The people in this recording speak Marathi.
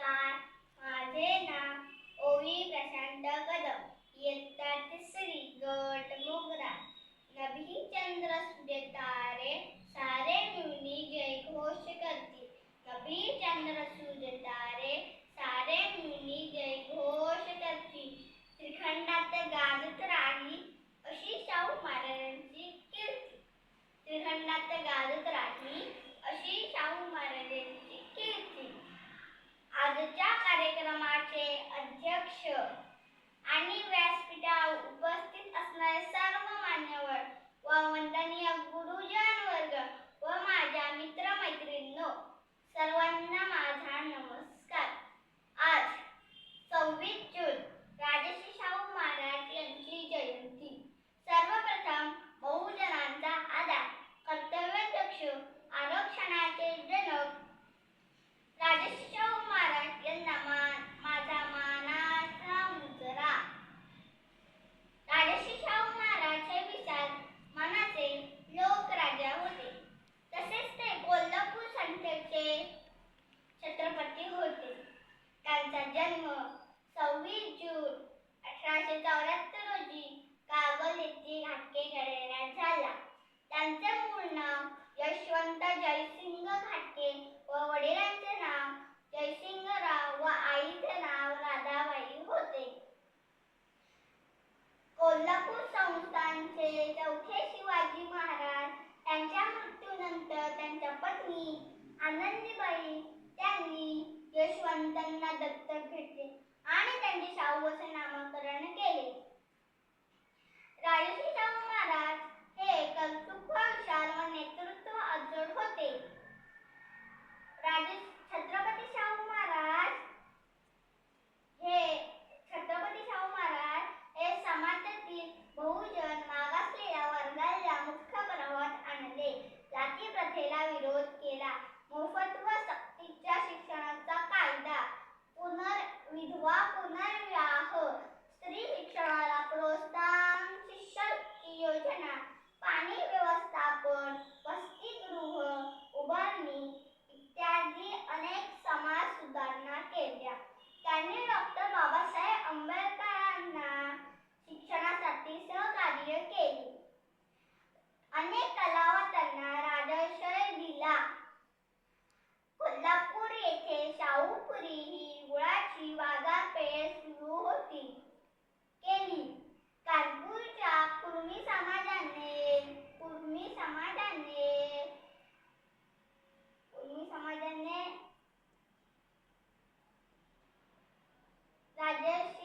नमस्कार. माझे नाव ओवी प्रशांत कदम. इयत्ता तिसरी गट मोगरा. नभी चंद्र सूर्य तारे सारे मिळून जयघोष करतील. नभी चंद्र Russia. यशवंत जयसिंग घाटगे व वडिलांचे नाव जयसिंग राव व आईचे नाव राधाबाई होते. कोल्हापूर संस्थानचे चौथे शिवाजी महाराज त्यांच्या मृत्यूनंतर त्यांच्या पत्नी आनंदीबाई त्यांनी यशवंतांना दत्तक घेतले आणि त्यांचे शाहू असे नाव agradeço.